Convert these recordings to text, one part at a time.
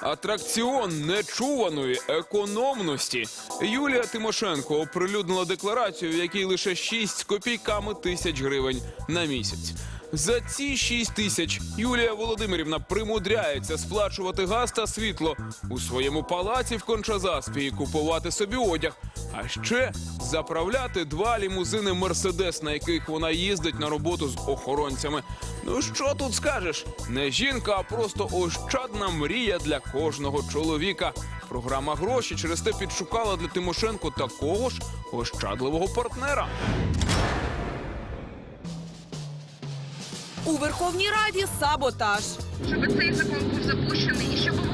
Атракціон нечуваної економності. Юлія Тимошенко оприлюднила декларацію, в якій лише 6 копійками тисяч гривень на місяць. За ці 6 тисяч Юлія Володимирівна примудряється сплачувати газ та світло у своєму палаці в Кончазаспі і купувати собі одяг. А ще заправляти два лімузини Мерседес, на яких вона їздить на роботу з охоронцями. Ну що тут скажеш? Не жінка, а просто ощадна мрія для кожного чоловіка. Програма гроші через те підшукала для Тимошенко такого ж ощадливого партнера. У Верховній Раді саботаж. щоб цей закон був запущений і щоб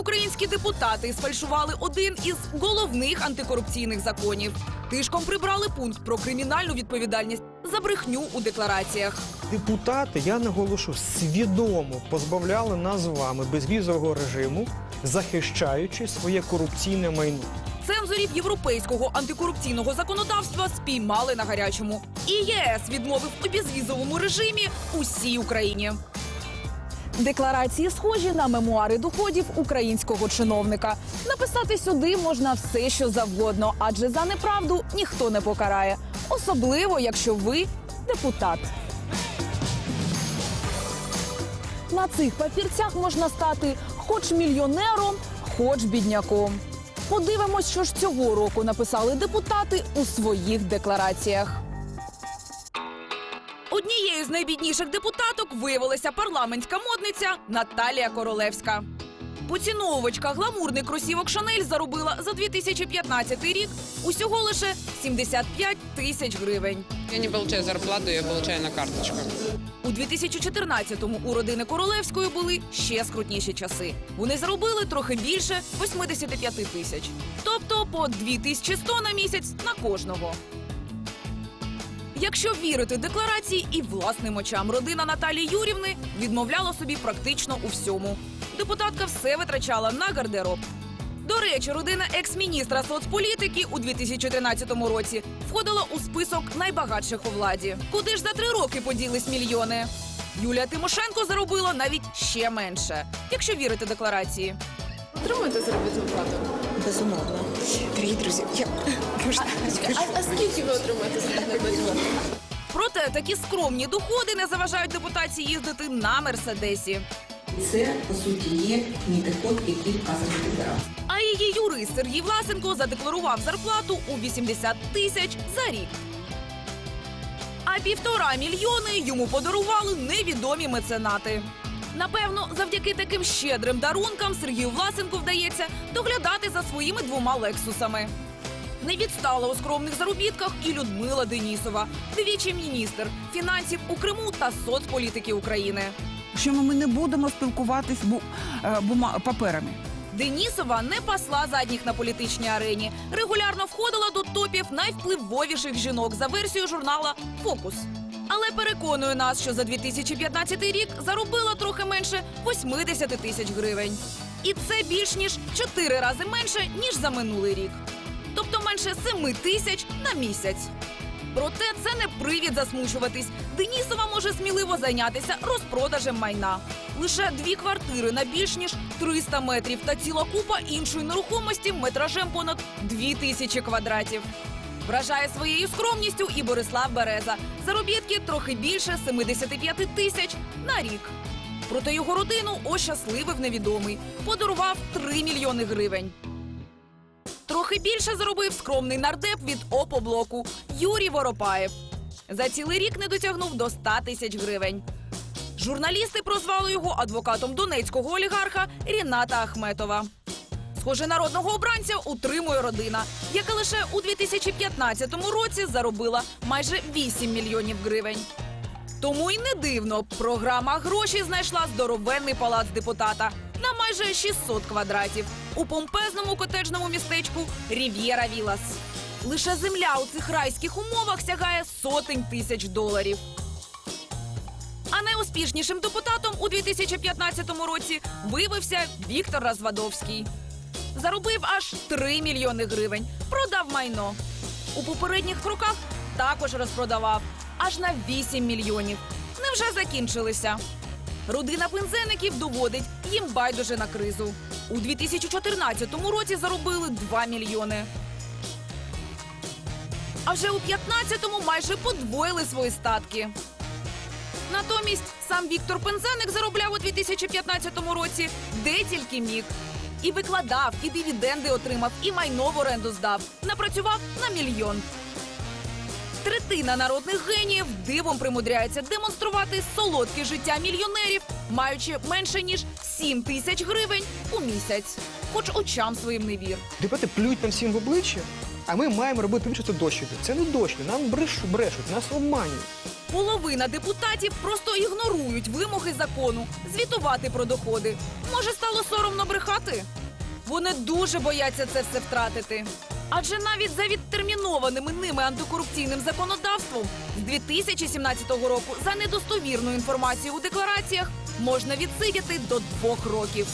українські депутати сфальшували один із головних антикорупційних законів. Тишком прибрали пункт про кримінальну відповідальність за брехню у деклараціях. Депутати, я наголошу, свідомо позбавляли нас з вами безвізового режиму, захищаючи своє корупційне майно. Цензорів європейського антикорупційного законодавства спіймали на гарячому. І ЄС відмовив у безвізовому режимі усій Україні. Декларації схожі на мемуари доходів українського чиновника. Написати сюди можна все, що завгодно, адже за неправду ніхто не покарає, особливо якщо ви депутат. На цих папірцях можна стати хоч мільйонером, хоч бідняком. Подивимось, що ж цього року написали депутати у своїх деклараціях. Однією з найбідніших депутаток виявилася парламентська модниця Наталія Королевська. Поціновувачка гламурний кросівок Шанель заробила за 2015 рік усього лише 75 тисяч гривень. Я не получаю зарплату, я получаю на карточку. У 2014-му у родини Королевської були ще скрутніші часи. Вони заробили трохи більше 85 тисяч, тобто по 2100 на місяць на кожного. Якщо вірити декларації і власним очам, родина Наталії Юрівни відмовляла собі практично у всьому. Депутатка все витрачала на гардероб. До речі, родина екс-міністра соцполітики у 2013 році входила у список найбагатших у владі. Куди ж за три роки поділись мільйони? Юлія Тимошенко заробила навіть ще менше, якщо вірити декларації. Отримуєте заробітну плату? Безумовно. Дорогі друзі, я можна А, а скільки ви отримуєте заробітну плату? Проте такі скромні доходи не заважають депутації їздити на мерседесі. це по суті є мій доход, який вказаний. А її юрист Сергій Власенко задекларував зарплату у 80 тисяч за рік. А півтора мільйони йому подарували невідомі меценати. Напевно, завдяки таким щедрим дарункам Сергію Власенку вдається доглядати за своїми двома лексусами. Не відстала у скромних заробітках і Людмила Денісова, двічі міністр фінансів у Криму та соцполітики України. що ми не будемо спілкуватись бу, е, бума, паперами. Денісова не пасла задніх на політичній арені. Регулярно входила до топів найвпливовіших жінок за версією журнала Фокус. Але переконує нас, що за 2015 рік заробила трохи менше 80 тисяч гривень. І це більш ніж 4 рази менше, ніж за минулий рік. Тобто менше 7 тисяч на місяць. Проте це не привід засмучуватись. Денісова може сміливо зайнятися розпродажем майна. Лише дві квартири на більш ніж 300 метрів та ціла купа іншої нерухомості метражем понад 2 тисячі квадратів. Вражає своєю скромністю і Борислав Береза. Заробітки трохи більше 75 тисяч на рік. Проте його родину ощасливив невідомий. Подарував 3 мільйони гривень. Трохи більше заробив скромний нардеп від Опоблоку Юрій Воропаєв. За цілий рік не дотягнув до 100 тисяч гривень. Журналісти прозвали його адвокатом донецького олігарха Ріната Ахметова. Схоже, народного обранця утримує родина, яка лише у 2015 році заробила майже 8 мільйонів гривень. Тому й не дивно, програма гроші знайшла здоровенний палац депутата на майже 600 квадратів у помпезному котеджному містечку Рів'єра Вілас. Лише земля у цих райських умовах сягає сотень тисяч доларів. А найуспішнішим депутатом у 2015 році виявився Віктор Развадовський. Заробив аж 3 мільйони гривень, продав майно. У попередніх роках також розпродавав аж на 8 мільйонів. Невже закінчилися? Родина пензеників доводить їм байдуже на кризу. У 2014 році заробили 2 мільйони. А вже у 15-му майже подвоїли свої статки. Натомість сам Віктор Пензеник заробляв у 2015 році де тільки міг. І викладав, і дивіденди отримав, і майно в оренду здав. Напрацював на мільйон. Третина народних геніїв дивом примудряється демонструвати солодке життя мільйонерів, маючи менше ніж 7 тисяч гривень у місяць. Хоч очам своїм не вір. Депутати плюють нам всім в обличчя, а ми маємо робити що це дощ іде. Це не дощ, нам брешу, брешуть, нас обманюють. Половина депутатів просто ігнорують вимоги закону звітувати про доходи. Може, стало соромно брехати? Вони дуже бояться це все втратити. Адже навіть за відтермінованими ними антикорупційним законодавством з 2017 року за недостовірну інформацію у деклараціях можна відсидіти до двох років.